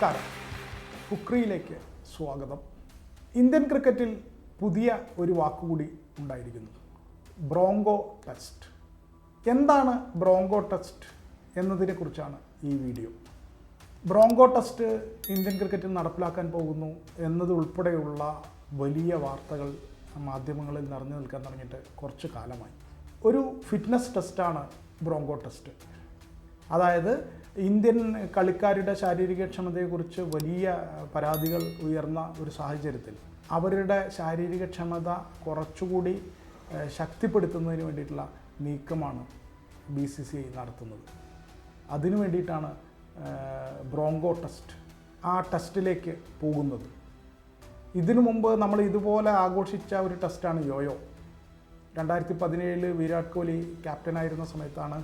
കുക്രിയിലേക്ക് സ്വാഗതം. ഇന്ത്യൻ ക്രിക്കറ്റിൽ പുതിയ ഒരു വാക്കുകൂടി ഉണ്ടായിരിക്കുന്നു. Bronco test. എന്താണ് ബ്രോങ്കോ ടെസ്റ്റ് എന്നതിനെക്കുറിച്ചാണ് ഈ വീഡിയോ. ബ്രോങ്കോ ടെസ്റ്റ് ഇന്ത്യൻ ക്രിക്കറ്റിൽ നടപ്പിലാക്കാൻ പോകുന്നു എന്നതുൾപ്പെടെയുള്ള വലിയ വാർത്തകൾ മാധ്യമങ്ങളിൽ നിറഞ്ഞു നിൽക്കാൻ തുടങ്ങിയിട്ട് കുറച്ച് കാലമായി. ഒരു ഫിറ്റ്നസ് ടെസ്റ്റാണ് ബ്രോങ്കോ ടെസ്റ്റ്. അതായത് ഇന്ത്യൻ കളിക്കാരുടെ ശാരീരികക്ഷമതയെക്കുറിച്ച് വലിയ പരാതികൾ ഉയർന്ന ഒരു സാഹചര്യത്തിൽ അവരുടെ ശാരീരികക്ഷമത കുറച്ചുകൂടി ശക്തിപ്പെടുത്തുന്നതിന് വേണ്ടിയിട്ടുള്ള നീക്കമാണ് ബി സി സി ഐ നടത്തുന്നത്. അതിനു വേണ്ടിയിട്ടാണ് ബ്രോങ്കോ ടെസ്റ്റ് ആ ടെസ്റ്റിലേക്ക് പോകുന്നത്. ഇതിനു മുമ്പ് നമ്മൾ ഇതുപോലെ ആഘോഷിച്ച ഒരു ടെസ്റ്റാണ് യോയോ. രണ്ടായിരത്തി പതിനേഴിൽ വിരാട് കോഹ്ലി ക്യാപ്റ്റനായിരുന്ന സമയത്താണ്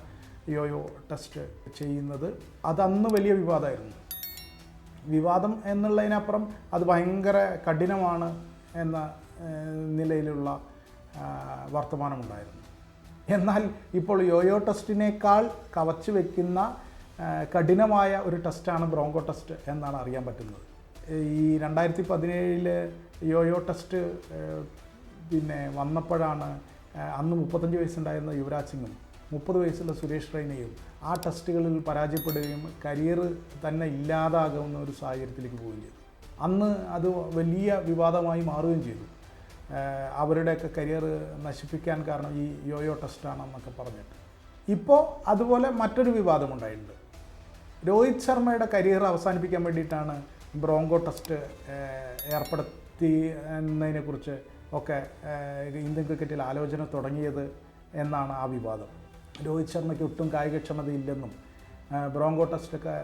യോയോ ടെസ്റ്റ് ചെയ്യുന്നത്. അതന്ന് വലിയ വിവാദമായിരുന്നു വിവാദം എന്നുള്ളതിനപ്പുറം അത് ഭയങ്കര കഠിനമാണ് എന്ന നിലയിലുള്ള വർത്തമാനമുണ്ടായിരുന്നു. എന്നാൽ ഇപ്പോൾ യോയോ ടെസ്റ്റിനേക്കാൾ കവച്ചു വെക്കുന്ന കഠിനമായ ഒരു ടെസ്റ്റാണ് ബ്രോങ്കോ ടെസ്റ്റ് എന്നാണ് അറിയാൻ പറ്റുന്നത്. ഈ രണ്ടായിരത്തി പതിനേഴിൽ യോയോ ടെസ്റ്റ് പിന്നെ വന്നപ്പോഴാണ് അന്ന് മുപ്പത്തഞ്ച് വയസ്സുണ്ടായിരുന്ന യുവരാജ് സിംഗും മുപ്പത് വയസ്സുള്ള സുരേഷ് റൈനയും ആ ടെസ്റ്റുകളിൽ പരാജയപ്പെടുകയും കരിയർ തന്നെ ഇല്ലാതാകുന്ന ഒരു സാഹചര്യത്തിലേക്ക് പോവുകയും ചെയ്തു. അന്ന് അത് വലിയ വിവാദമായി മാറുകയും ചെയ്തു. അവരുടെയൊക്കെ കരിയർ നശിപ്പിക്കാൻ കാരണം ഈ യോയോ ടെസ്റ്റാണെന്നൊക്കെ പറഞ്ഞിട്ട്. ഇപ്പോൾ അതുപോലെ മറ്റൊരു വിവാദമുണ്ടായിട്ടുണ്ട് രോഹിത് ശർമ്മയുടെ കരിയർ അവസാനിപ്പിക്കാൻ വേണ്ടിയിട്ടാണ് ബ്രോങ്കോ ടെസ്റ്റ് ഏർപ്പെടുത്തിയെന്നതിനെക്കുറിച്ച് ഒക്കെ ഇന്ത്യൻ ക്രിക്കറ്റിൽ ആലോചന തുടങ്ങിയത് എന്നാണ് ആ വിവാദം. രോഹിത് ശർമ്മയ്ക്ക് ഒട്ടും കായികക്ഷമതയില്ലെന്നും ബ്രോങ്കോ ടെസ്റ്റൊക്കെ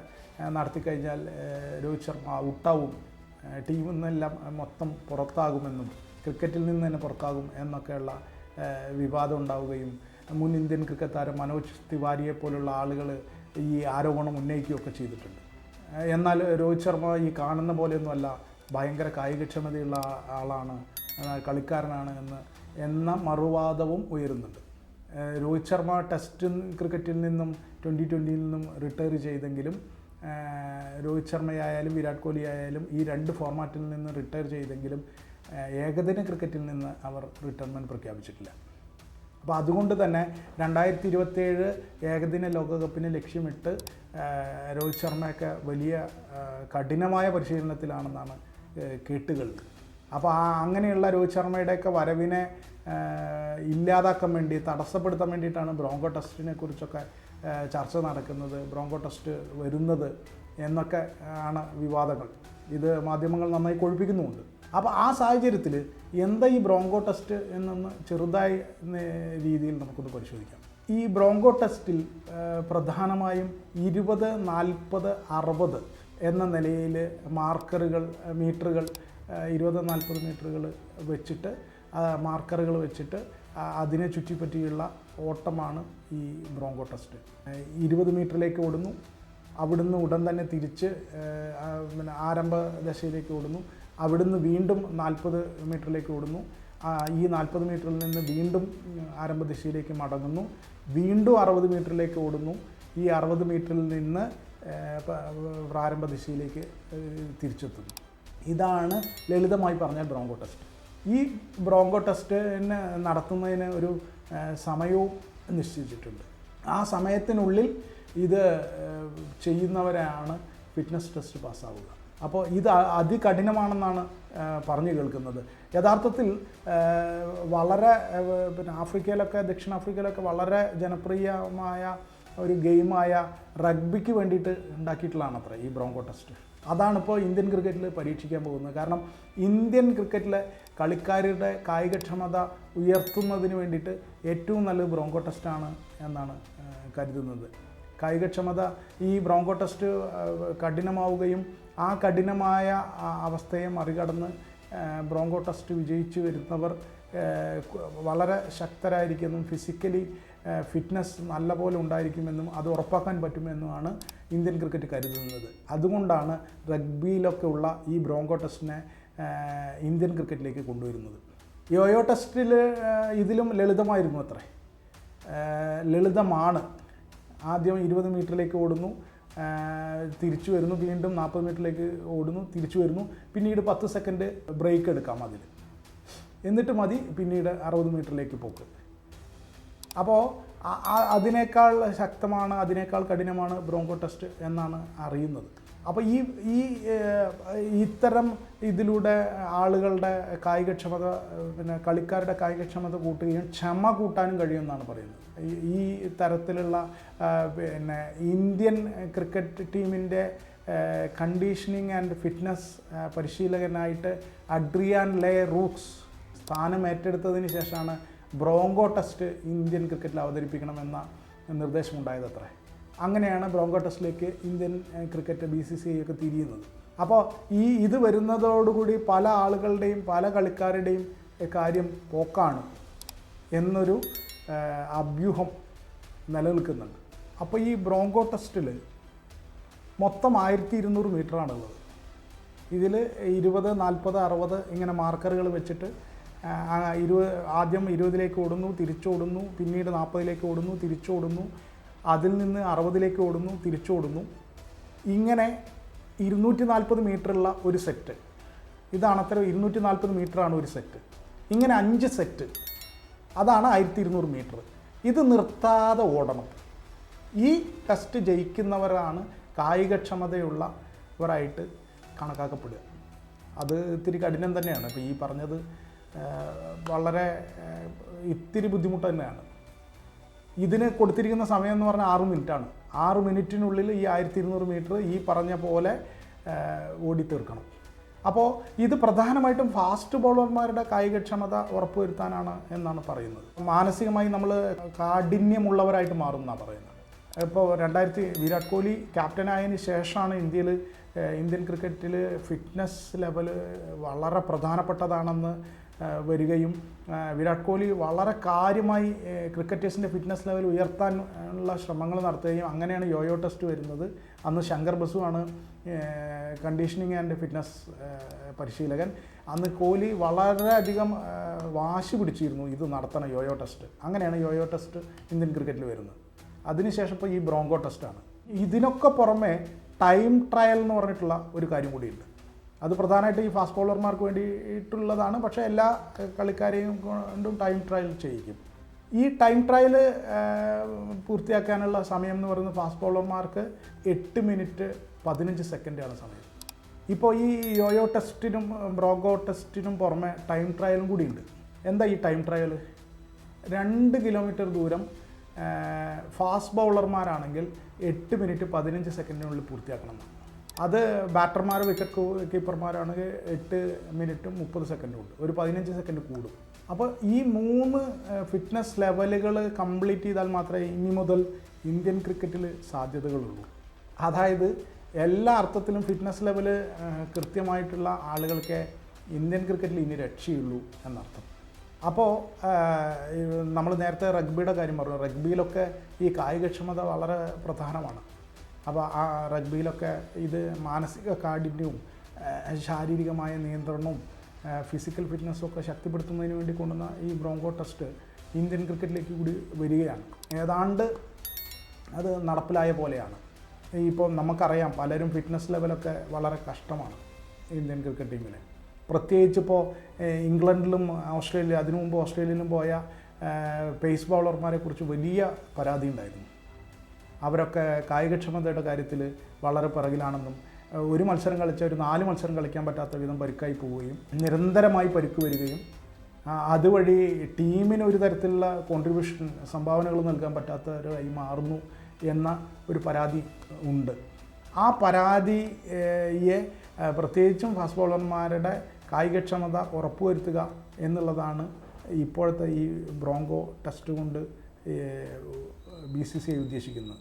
നടത്തിക്കഴിഞ്ഞാൽ രോഹിത് ശർമ്മ ഔട്ടാവും. ടീമിൽ നിന്നെല്ലാം മൊത്തം പുറത്താകുമെന്നും ക്രിക്കറ്റിൽ നിന്ന് തന്നെ പുറത്താകും എന്നൊക്കെയുള്ള വിവാദം ഉണ്ടാവുകയും മുൻ ഇന്ത്യൻ ക്രിക്കറ്റ് താരം മനോജ് തിവാരിയെ പോലുള്ള ആളുകൾ ഈ ആരോപണം ഉന്നയിക്കുകയൊക്കെ ചെയ്തിട്ടുണ്ട്. എന്നാൽ രോഹിത് ശർമ്മ ഈ കാണുന്ന പോലെയൊന്നുമല്ല ഭയങ്കര കായികക്ഷമതയുള്ള ആളാണ് കളിക്കാരനാണ് എന്ന് എന്ന മറുവാദവും ഉയരുന്നുണ്ട്. രോഹിത് ശർമ്മ ടെസ്റ്റ് ക്രിക്കറ്റിൽ നിന്നും ട്വന്റി ട്വന്റിയിൽ നിന്നും റിട്ടയർ ചെയ്തെങ്കിലും രോഹിത് ശർമ്മയായാലും വിരാട് കോഹ്ലി ആയാലും ഈ രണ്ട് ഫോർമാറ്റിൽ നിന്ന് റിട്ടയർ ചെയ്തെങ്കിലും ഏകദിന ക്രിക്കറ്റിൽ നിന്ന് അവർ റിട്ടയർമെന്റ് പ്രഖ്യാപിച്ചിട്ടില്ല. അപ്പോൾ അതുകൊണ്ട് തന്നെ രണ്ടായിരത്തി ഇരുപത്തേഴ് ഏകദിന ലോകകപ്പിന് ലക്ഷ്യമിട്ട് രോഹിത് ശർമ്മയൊക്കെ വലിയ കഠിനമായ പരിശീലനത്തിലാണെന്നാണ് കേട്ടുകൾ അപ്പോൾ ആ അങ്ങനെയുള്ള രോഹിത് ശർമ്മയുടെയൊക്കെ വരവിനെ ഇല്ലാതാക്കാൻ വേണ്ടി തടസ്സപ്പെടുത്താൻ വേണ്ടിയിട്ടാണ് ബ്രോങ്കോ ടെസ്റ്റിനെ കുറിച്ചൊക്കെ ചർച്ച നടക്കുന്നത് ബ്രോങ്കോ ടെസ്റ്റ് വരുന്നത് എന്നൊക്കെ ആണ് വിവാദങ്ങൾ. ഇത് മാധ്യമങ്ങൾ നന്നായി കൊഴിപ്പിക്കുന്നുമുണ്ട്. അപ്പോൾ ആ സാഹചര്യത്തിൽ എന്താ ഈ ബ്രോങ്കോ ടെസ്റ്റ് എന്നൊന്ന് ചെറുതായി രീതിയിൽ നമുക്കൊന്ന് പരിശോധിക്കാം. ഈ ബ്രോങ്കോ ടെസ്റ്റിൽ പ്രധാനമായും ഇരുപത് നാൽപ്പത് അറുപത് എന്ന നിലയിൽ മാർക്കറുകൾ മീറ്ററുകൾ ഇരുപത് നാൽപ്പത് മീറ്ററുകൾ വെച്ചിട്ട് മാർക്കറുകൾ വെച്ചിട്ട് അതിനെ ചുറ്റിപ്പറ്റിയുള്ള ഓട്ടമാണ് ഈ ബ്രോങ്കോ ടെസ്റ്റ് ഇരുപത് മീറ്ററിലേക്ക് ഓടുന്നു. അവിടുന്ന് ഉടൻ തന്നെ തിരിച്ച് പിന്നെ ആരംഭ ദശയിലേക്ക് ഓടുന്നു. അവിടുന്ന് വീണ്ടും നാൽപ്പത് മീറ്ററിലേക്ക് ഓടുന്നു. ഈ നാൽപ്പത് മീറ്ററിൽ നിന്ന് വീണ്ടും ആരംഭ ദിശയിലേക്ക് മടങ്ങുന്നു. വീണ്ടും അറുപത് മീറ്ററിലേക്ക് ഓടുന്നു. ഈ അറുപത് മീറ്ററിൽ നിന്ന് പ്രാരംഭ ദിശയിലേക്ക് തിരിച്ചെത്തുന്നു. ഇതാണ് ലളിതമായി പറഞ്ഞാൽ ബ്രോങ്കോ ടെസ്റ്റ് ഈ ബ്രോങ്കോ ടെസ്റ്റിന് നടത്തുന്നതിന് ഒരു സമയവും നിശ്ചയിച്ചിട്ടുണ്ട്. ആ സമയത്തിനുള്ളിൽ ഇത് ചെയ്യുന്നവരാണ് ഫിറ്റ്നസ് ടെസ്റ്റ് പാസ്സാവുക. അപ്പോൾ ഇത് അതികഠിനമാണെന്നാണ് പറഞ്ഞു കേൾക്കുന്നത്. യഥാർത്ഥത്തിൽ വളരെ പിന്നെ ആഫ്രിക്കയിലൊക്കെ ദക്ഷിണാഫ്രിക്കയിലൊക്കെ വളരെ ജനപ്രിയമായ ഒരു ഗെയിമായ റഗ്ബിക്ക് വേണ്ടിയിട്ട് ഉണ്ടാക്കിയിട്ടുള്ളതാണ് അത്ര ഈ ബ്രോങ്കോ ടെസ്റ്റ്. അതാണിപ്പോൾ ഇന്ത്യൻ ക്രിക്കറ്റിൽ പരീക്ഷിക്കാൻ പോകുന്നത്. കാരണം ഇന്ത്യൻ ക്രിക്കറ്റിലെ കളിക്കാരുടെ കായികക്ഷമത ഉയർത്തുന്നതിന് വേണ്ടിയിട്ട് ഏറ്റവും നല്ലത് ബ്രോങ്കോ ടെസ്റ്റാണ് എന്നാണ് കരുതുന്നത്. കായികക്ഷമത ഈ ബ്രോങ്കോ ടെസ്റ്റ് കഠിനമാവുകയും ആ കഠിനമായ അവസ്ഥയെ മറികടന്ന് ബ്രോങ്കോ ടെസ്റ്റ് വിജയിച്ചു വരുന്നവർ വളരെ ശക്തരായിരിക്കുന്നു. ഫിസിക്കലി ഫിറ്റ്നസ് നല്ലപോലെ ഉണ്ടായിരിക്കുമെന്നും അത് ഉറപ്പാക്കാൻ പറ്റുമെന്നുമാണ് ഇന്ത്യൻ ക്രിക്കറ്റ് കരുതുന്നത്. അതുകൊണ്ടാണ് റഗ്ബിയിലൊക്കെ ഉള്ള ഈ ബ്രോങ്കോ ടെസ്റ്റിനെ ഇന്ത്യൻ ക്രിക്കറ്റിലേക്ക് കൊണ്ടുവരുന്നത്. യോയോ ടെസ്റ്റിൽ ഇതിലും ലളിതമായിരുന്നു അത്രേ. ലളിതമാണ്. ആദ്യം ഇരുപത് മീറ്ററിലേക്ക് ഓടുന്നു തിരിച്ചു വരുന്നു വീണ്ടും നാൽപ്പത് മീറ്ററിലേക്ക് ഓടുന്നു തിരിച്ചു വരുന്നു പിന്നീട് പത്ത് സെക്കൻഡ് ബ്രേക്ക് എടുക്കാം അതിൽ. എന്നിട്ട് മതി പിന്നീട് അറുപത് മീറ്ററിലേക്ക് പോക്ക്. അപ്പോൾ അതിനേക്കാൾ ശക്തമാണ് അതിനേക്കാൾ കഠിനമാണ് ബ്രോങ്കോ ടെസ്റ്റ് എന്നാണ് അറിയുന്നത്. അപ്പോൾ ഈ ഈ ഇത്തരം ഇതിലൂടെ ആളുകളുടെ കായികക്ഷമത പിന്നെ കളിക്കാരുടെ കായികക്ഷമത കൂട്ടുകയും ക്ഷമ കൂട്ടാനും കഴിയുമെന്നാണ് പറയുന്നത്. ഈ- തരത്തിലുള്ള പിന്നെ ഇന്ത്യൻ ക്രിക്കറ്റ് ടീമിന്റെ കണ്ടീഷനിങ് ആൻഡ് ഫിറ്റ്നസ് പരിശീലകനായിട്ട് അഡ്രിയാൻ ലേ റൂക്സ് സ്ഥാനം ഏറ്റെടുത്തതിന് ശേഷമാണ് ബ്രോങ്കോ ടെസ്റ്റ് ഇന്ത്യൻ ക്രിക്കറ്റിൽ അവതരിപ്പിക്കണമെന്ന നിർദ്ദേശമുണ്ടായത് അത്രേ അങ്ങനെയാണ് bronco ടെസ്റ്റിലേക്ക് Indian cricket B C C I ഒക്കെ തിരിയുന്നത്. അപ്പോൾ ഈ ഇത് വരുന്നതോടുകൂടി പല ആളുകളുടെയും പല കളിക്കാരുടെയും കാര്യം പോക്കാണ് എന്നൊരു അഭ്യൂഹം നിലനിൽക്കുന്നുണ്ട്. അപ്പോൾ ഈ ബ്രോങ്കോ ടെസ്റ്റിൽ മൊത്തം ആയിരത്തി ഇരുന്നൂറ് മീറ്ററാണുള്ളത്. ഇതിൽ ഇരുപത് നാൽപ്പത് അറുപത് ഇങ്ങനെ മാർക്കറുകൾ വെച്ചിട്ട് ഇരുപത് ആദ്യം ഇരുപതിലേക്ക് ഓടുന്നു തിരിച്ചോടുന്നു പിന്നീട് നാൽപ്പതിലേക്ക് ഓടുന്നു തിരിച്ചോടുന്നു അതിൽ നിന്ന് അറുപതിലേക്ക് ഓടുന്നു തിരിച്ചോടുന്നു ഇങ്ങനെ ഇരുന്നൂറ്റി നാൽപ്പത് മീറ്ററുള്ള ഒരു സെറ്റ്. ഇതാണ് അത്ര ഇരുന്നൂറ്റി നാൽപ്പത് മീറ്ററാണ് ഒരു സെറ്റ്. ഇങ്ങനെ അഞ്ച് സെറ്റ്. അതാണ് ആയിരത്തി ഇരുന്നൂറ് മീറ്റർ. ഇത് നിർത്താതെ ഓടണം. ഈ ടെസ്റ്റ് ജയിക്കുന്നവരാണ് കായികക്ഷമതയുള്ളവരായിട്ട് കണക്കാക്കപ്പെടുക. അത് ഇത്തിരി കഠിനം തന്നെയാണ്. ഇപ്പോൾ ഈ പറഞ്ഞത് വളരെ ഇത്തിരി ബുദ്ധിമുട്ട് തന്നെയാണ്. ഇതിന് കൊടുത്തിരിക്കുന്ന സമയം എന്ന് പറഞ്ഞാൽ ആറ് മിനിറ്റാണ്. ആറ് മിനിറ്റിനുള്ളിൽ ഈ ആയിരത്തി ഇരുന്നൂറ് മീറ്റർ ഈ പറഞ്ഞ പോലെ ഓടിത്തീർക്കണം. ഓടി തീർക്കണം അപ്പോൾ ഇത് പ്രധാനമായിട്ടും ഫാസ്റ്റ് ബോളർമാരുടെ കായികക്ഷമത ഉറപ്പുവരുത്താനാണ് എന്നാണ് പറയുന്നത്. മാനസികമായി നമ്മൾ കാഠിന്യമുള്ളവരായിട്ട് മാറും എന്നാണ് പറയുന്നത്. ഇപ്പോൾ രണ്ടായിരത്തി വിരാട് കോഹ്ലി ക്യാപ്റ്റനായതിന് ശേഷമാണ് ഇന്ത്യയിൽ ഇന്ത്യൻ ക്രിക്കറ്റിൽ ഫിറ്റ്നസ് ലെവൽ വളരെ പ്രധാനപ്പെട്ടതാണെന്ന് വരികയും വിരാട് കോഹ്ലി വളരെ കാര്യമായി ക്രിക്കറ്റേഴ്സിന്റെ ഫിറ്റ്നസ് ലെവൽ ഉയർത്താൻ ഉള്ള ശ്രമങ്ങൾ നടത്തുകയും അങ്ങനെയാണ് യോയോ ടെസ്റ്റ് വരുന്നത്. അന്ന് ശങ്കർ ബസുവാണ് കണ്ടീഷനിങ് ആൻഡ് ഫിറ്റ്നസ് പരിശീലകൻ. അന്ന് കോഹ്ലി വളരെയധികം വാശി പിടിച്ചിരുന്നു ഇത് നടത്തണം യോയോ ടെസ്റ്റ്. അങ്ങനെയാണ് യോയോ ടെസ്റ്റ് ഇന്ത്യൻ ക്രിക്കറ്റിൽ വരുന്നത്. അതിനുശേഷം ഇപ്പോൾ ഈ ബ്രോങ്കോ ടെസ്റ്റാണ് ഇതിനൊക്കെ പുറമെ ടൈം ട്രയൽ എന്ന് പറഞ്ഞിട്ടുള്ള ഒരു കാര്യം കൂടിയുണ്ട്. അത് പ്രധാനമായിട്ട് ഈ ഫാസ്റ്റ് ബോളർമാർക്ക് വേണ്ടിയിട്ടുള്ളതാണ്. പക്ഷേ എല്ലാ കളിക്കാരെയും കൊണ്ടും ടൈം ട്രയൽ ചെയ്യിക്കും. ഈ ടൈം ട്രയൽ പൂർത്തിയാക്കാനുള്ള സമയം എന്ന് പറയുന്നത് ഫാസ്റ്റ് ബോളർമാർക്ക് എട്ട് മിനിറ്റ് പതിനഞ്ച് സെക്കൻഡാണ് സമയം. ഇപ്പോൾ ഈ യോയോ ടെസ്റ്റിനും ബ്രോഗോ ടെസ്റ്റിനും പുറമെ ടൈം ട്രയലും കൂടിയുണ്ട്. എന്താ ഈ ടൈം ട്രയൽ രണ്ട് കിലോമീറ്റർ ദൂരം ഫാസ്റ്റ് ബൗളർമാരാണെങ്കിൽ എട്ട് മിനിറ്റ് പതിനഞ്ച് സെക്കൻഡിനുള്ളിൽ പൂർത്തിയാക്കണം. അത് ബാറ്റർമാർ വിക്കറ്റ് കീപ്പർമാരാണെങ്കിൽ എട്ട് മിനിറ്റും മുപ്പത് സെക്കൻഡും ഉണ്ട്. ഒരു പതിനഞ്ച് സെക്കൻഡ് കൂടും. അപ്പോൾ ഈ മൂന്ന് ഫിറ്റ്നസ് ലെവലുകൾ കംപ്ലീറ്റ് ചെയ്താൽ മാത്രമേ ഇനി മുതൽ ഇന്ത്യൻ ക്രിക്കറ്റിൽ സാധ്യതകളുള്ളൂ. അതായത് എല്ലാ അർത്ഥത്തിലും ഫിറ്റ്നസ് ലെവൽ കൃത്യമായിട്ടുള്ള ആളുകൾക്ക് ഇന്ത്യൻ ക്രിക്കറ്റിൽ ഇനി രക്ഷയുള്ളൂ എന്നർത്ഥം. അപ്പോൾ നമ്മൾ നേരത്തെ റഗ്ബിയുടെ കാര്യം പറഞ്ഞു. റഗ്ബിയിലൊക്കെ ഈ കായികക്ഷമത വളരെ പ്രധാനമാണ്. അപ്പോൾ ആ റഗ്ബിയിലൊക്കെ ഇത് മാനസിക കാഠിന്യവും ശാരീരികമായ നിയന്ത്രണവും ഫിസിക്കൽ ഫിറ്റ്നസ്സും ഒക്കെ ശക്തിപ്പെടുത്തുന്നതിന് വേണ്ടി കൊണ്ടുവന്ന ഈ ബ്രോങ്കോ ടെസ്റ്റ് ഇന്ത്യൻ ക്രിക്കറ്റിലേക്ക് കൂടി വരികയാണ്. ഏതാണ്ട് അത് നടപ്പിലായ പോലെയാണ്. ഇപ്പോൾ നമുക്കറിയാം പലരും ഫിറ്റ്നസ് ലെവലൊക്കെ വളരെ കഷ്ടമാണ് ഇന്ത്യൻ ക്രിക്കറ്റ് ടീമിന്. പ്രത്യേകിച്ച് ഇപ്പോൾ ഇംഗ്ലണ്ടിലും ഓസ്ട്രേലിയ അതിനു മുമ്പ് ഓസ്ട്രേലിയയിലും പോയ പേസ് ബൗളർമാരെ കുറിച്ച് വലിയ പരാതി ഉണ്ടായിരുന്നു അവരൊക്കെ കായികക്ഷമതയുടെ കാര്യത്തിൽ വളരെ പിറകിലാണെന്നും ഒരു മത്സരം കളിച്ച ഒരു നാല് മത്സരം കളിക്കാൻ പറ്റാത്ത വിധം പരുക്കായി പോവുകയും നിരന്തരമായി പരുക്ക് വരികയും അതുവഴി ടീമിന് ഒരു തരത്തിലുള്ള കോൺട്രിബ്യൂഷൻ സംഭാവനകൾ നൽകാൻ പറ്റാത്തവരായി മാറുന്നു എന്ന ഒരു പരാതി ഉണ്ട്. ആ പരാതിയെ പ്രത്യേകിച്ചും ഫാസ്റ്റ് ബോളർമാരുടെ കായികക്ഷമത ഉറപ്പുവരുത്തുക എന്നുള്ളതാണ് ഇപ്പോഴത്തെ ഈ ബ്രോങ്കോ ടെസ്റ്റ് കൊണ്ട് ബി സി സി ഐ ഉദ്ദേശിക്കുന്നത്.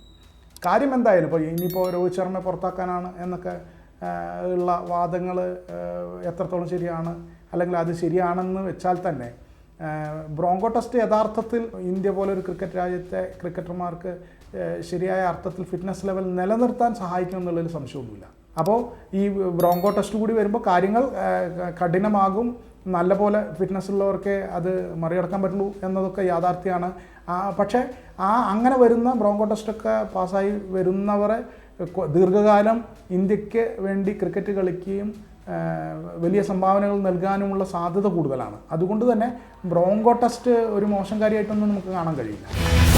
കാര്യം എന്തായാലും ഇപ്പോൾ ഇനിയിപ്പോൾ രോഹിത് ശർമ്മയെ പുറത്താക്കാനാണ് എന്നൊക്കെ ഉള്ള വാദങ്ങൾ എത്രത്തോളം ശരിയാണ് അല്ലെങ്കിൽ അത് ശരിയാണെന്ന് വെച്ചാൽ തന്നെ ബ്രോങ്കോ ടെസ്റ്റ് യഥാർത്ഥത്തിൽ ഇന്ത്യ പോലെ ഒരു ക്രിക്കറ്റ് രാജ്യത്തെ ക്രിക്കറ്റർമാർക്ക് ശരിയായ അർത്ഥത്തിൽ ഫിറ്റ്നസ് ലെവൽ നിലനിർത്താൻ സഹായിക്കും എന്നുള്ളതിൽ സംശയമൊന്നുമില്ല. അപ്പോൾ ഈ ബ്രോങ്കോ ടെസ്റ്റ് കൂടി വരുമ്പോൾ കാര്യങ്ങൾ കഠിനമാകും. നല്ലപോലെ ഫിറ്റ്നസ് ഉള്ളവർക്ക് അത് മറികടക്കാൻ പറ്റുള്ളൂ എന്നതൊക്കെ യാഥാർത്ഥ്യമാണ്. പക്ഷേ ആ അങ്ങനെ വരുന്ന ബ്രോങ്കോ ടെസ്റ്റൊക്കെ പാസ്സായി വരുന്നവരെ ദീർഘകാലം ഇന്ത്യയ്ക്ക് വേണ്ടി ക്രിക്കറ്റ് കളിക്കുകയും വലിയ സംഭാവനകൾ നൽകാനുമുള്ള സാധ്യത കൂടുതലാണ്. അതുകൊണ്ട് തന്നെ ബ്രോങ്കോ ടെസ്റ്റ് ഒരു മോശം കാര്യമായിട്ടൊന്നും നമുക്ക് കാണാൻ കഴിയില്ല.